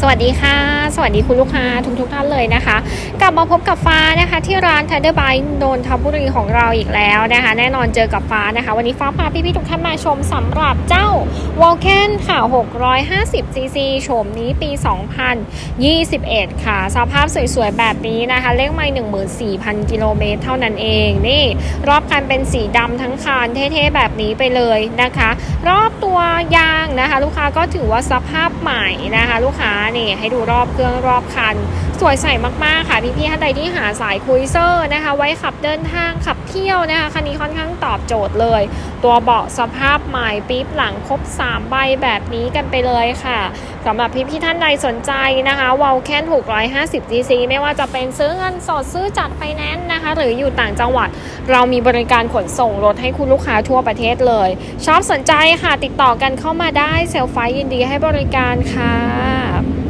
สวัสดีค่ะ สวัสดีคุณลูกค้าทุกทุกท่านเลยนะคะ กลับมาพบกับฟ้านะคะ ที่ร้าน Thunder Bike นนทบุรีของเราอีกแล้วนะคะ แน่นอนเจอกับฟ้านะคะ วันนี้ฟ้าพาพี่ๆทุกท่านมาชมสำหรับเจ้า w a l k e n ค่ะ 650 cc โฉมนี้ปี 2021 ค่ะ สภาพสวยๆ แบบนี้นะคะ เลขไม่14,000 กิโลเมตรเท่านั้นเอง นี่ รอบคันเป็นสีดำทั้งคันเท่ๆ แบบนี้ไปเลยนะคะ รอบตัวยางนะคะ ลูกค้าก็ถือว่าสภาพใหม่นะคะ ลูกค้านี่ให้ดูรอบเครื่องรอบคัน สวยใสมากๆค่ะพี่ๆท่านใดที่หาสายคุยเซอร์นะคะ ไว้ขับเดินทางขับเที่ยวนะคะคันนี้ค่อนข้างตอบโจทย์เลย ตัวเบาะสภาพใหม่ปี๊บหลังครบ 3 ใบแบบนี้กันไปเลยค่ะสำหรับพี่ๆท่านใดสนใจนะคะวอลแคน650 cc ไม่ว่าจะเป็นซื้อเงินสดซื้อจัดไฟแนนซ์นะคะ หรืออยู่ต่างจังหวัด เรามีบริการขนส่งรถให้คุณลูกค้าทั่วประเทศเลยชอบสนใจค่ะติดต่อกันเข้ามาได้เซลไฟยินดีให้บริการค่ะ